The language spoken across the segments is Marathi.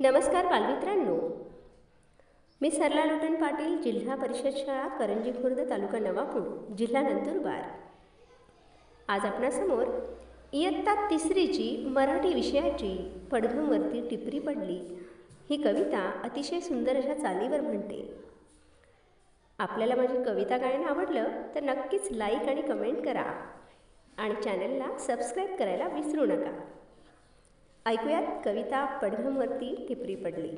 नमस्कार बालमित्रांनो मी सरला लोटन पाटील जिल्हा परिषद शाळा करंजी खुर्द तालुका नवापूर जिल्हा नंदुरबार. आज आपणासमोर इयत्ता तिसरीची मराठी विषयाची पडघमवरती टिपरी पडली. ही कविता अतिशय सुंदर अशा चालीवर म्हणते. आपल्याला माझी कविता गायन आवडलं तर नक्कीच लाईक आणि कमेंट करा. आणि चॅनलला सबस्क्राईब करायला विसरू नका. ऐकूयात कविता पडघमवरती टिपरी पडली.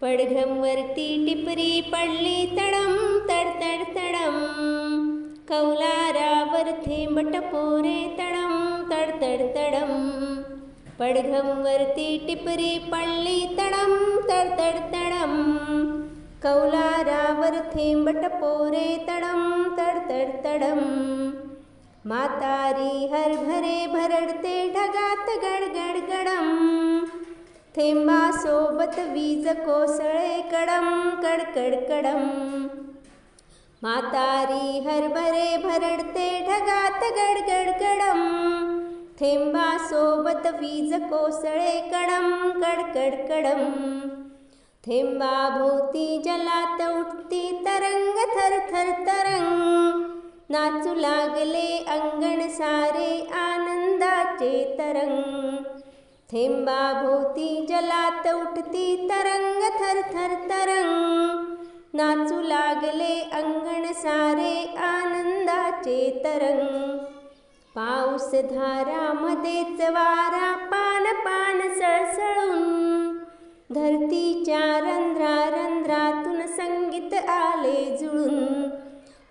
पडघमवरती टिपरी पडली तडम तडतड तडम. कौलारावर थेंबट पोरे तडम तडतड तडम. पडघमवरती टिपरी पडली तडम तडतड तडम. कौलारावर थेंबट पोरे तडम तडतड तडम. म्हातारी हरभरे भरडते ढगात गडगड गडम. थेंबा सोबत वीज कोसळे कडम कडकड कडम. म्हातारी हरभरे भरडते ढगात गडगड गडम. थेंबा सोबत वीज कोसळे कडम कडकड कडम. थेंबा भोवती जलात उठती तरंग थर थर तरंग. नाचू लागले अंगण सारे आनंदाचे तरंग. थेंबा भोवती जलात उठती तरंग थर थर तरंग. नाचू लागले अंगण सारे आनंदाचे तरंग. पाऊस धारामध्येच वारा पान पान सळसळून. धरतीच्या रंध्रा रंध्रातून संगीत आले जुळून.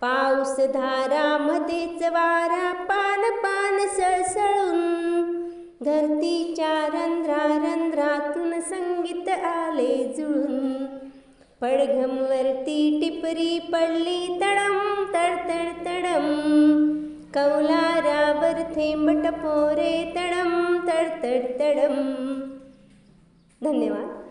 पाऊस धारामध्येच वारा पान पान सळसळून. धरतीच्या रंध्रा रंध्रातून संगीत आले जुळून. पडघमवरती टिपरी पडली तडम तडतड तडम. कौलारावर थेंबट पोरे तडम तडतड तडम. धन्यवाद.